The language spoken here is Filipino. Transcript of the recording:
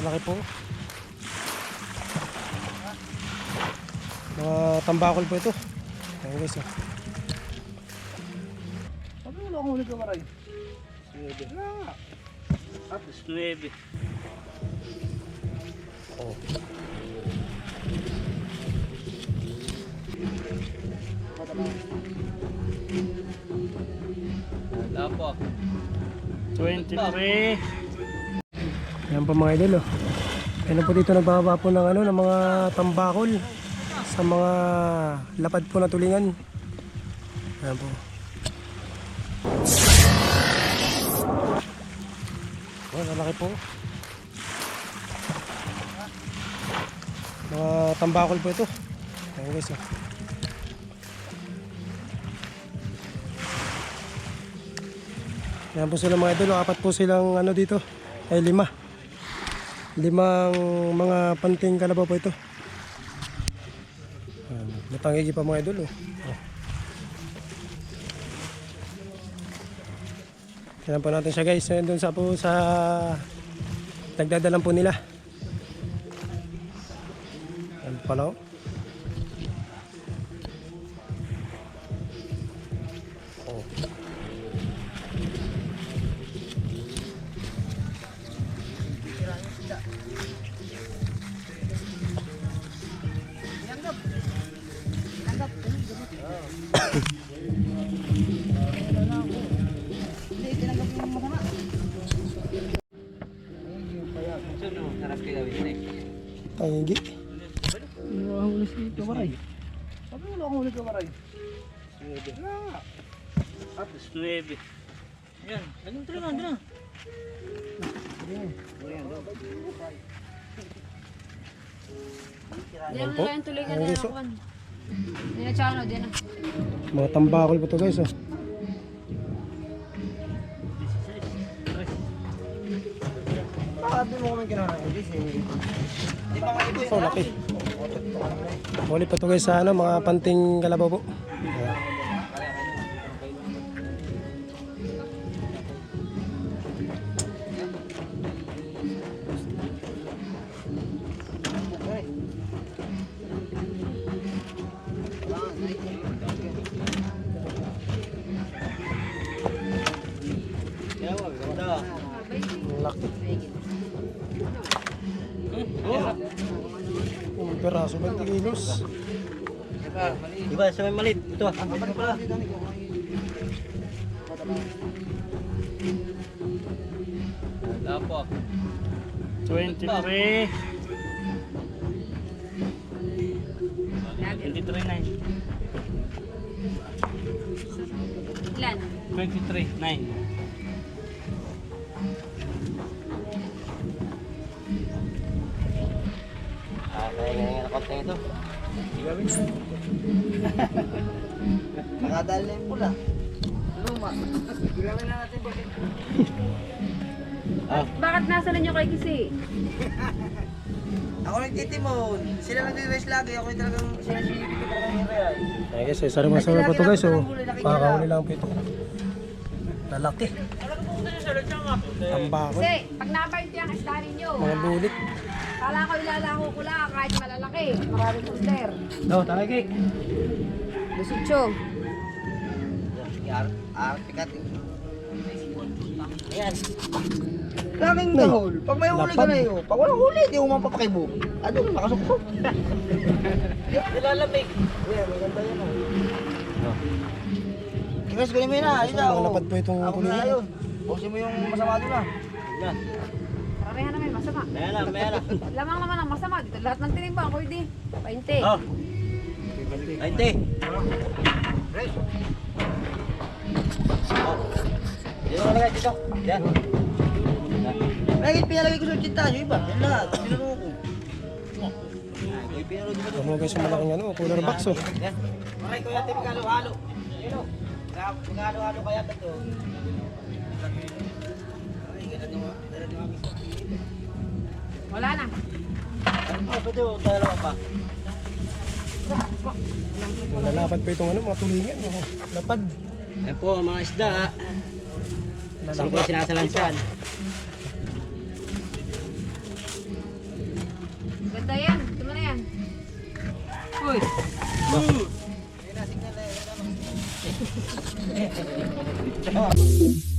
malaki po. Mga tambakol po ito. Ayan guys. Oh. Sabi mo lang huli ka maray. Wala nga. At 9. Oh. Wala po. 23. Ayan po mga idol oh. Ayan po dito nagbababa po ng ano ng mga tambakol sa mga lapad po na tulingan. Ayan po. Oh, malaki po. Mga tambakol po ito. Ayan guys oh. Ayan po sila mga idol. oh. Apat po silang ano dito. Ay lima. Limang mga panting kalabaw po ito. Ayan. Matangigi pa mga idol. Oh. Oh. Kailan po natin siya guys. Doon sa po sa nagdadalan po nila. Ayan pala. Oh. Gawin eh. Tangigi. Huli si ito maray. Sabi mo lang huli ka maray. Wala nga. At 9. Yan. Anong tuloy man na? Diyan na lang tuloy ka na guys, Diyan na tsaka no, diyan na. Mga tambakol po ito guys. Oh. Bakit di mo kami nga ibo Oh, laki. Huli pa ito guys sa ano, mga panting kalabaw po. Laki. Ang peraso, 20 kilos. Diba, sa may malit. Ito. Ang pala. Wala po. 23. 23, 9. Ilan? 23, 9. Kaya nakonting ito. Nakadali na yung pula. Luma. Gawin na natin bakit. Ah, Bakit nasa na nyo kay Kisi? ako nagtitimon. Sila nag-race lagi. Ako yung talagang sinasilipin ko talagang yung real. Ayan guys, isa rin masarap po ito guys. Oh. Pakahuli lang po ito. Lalaki. Tambakol. Kasi, pag napait yung isda ninyo, Mga bulit. kala ko ilalako ko lang kahit malalaki. Maraming puster. No, talagi. Busitso. Ar artikat. Ayan. Laging gahol. Pag may huli ka na yun. Pag walang huli, di mo mapapakibo. Ano, nakasuksok. Nilalamig. Ayan, maganda yan. Oh. Kinas ko mo yun ah. Ah. oh. lapad po itong Ako na yun. Busin mo yung masama doon ah. Yan. Karamihan naman masama. Mera, mera. Lamang naman ang masama. Dito lahat ng tinimbang ko hindi. Painte. Oh. 20. Fresh. Oh. Dito ka dito. Yan. Lagi pinalagay ko sa tita yung iba. Yan lahat. Pinuro ko. Dito. Mo guys, yung malaking ano, cooler box oh. Yan. Maray ko yate magalo-halo. Magkano-ano kaya ito? Wala na. Ano pa ito? Dalawa pa. Nalapad pa itong ano, mga tulingan. Lapad. Ayan po, mga isda. Saan po sinasalansan? Ganda yan. Tama na yan. Uy! Uy! Thank you.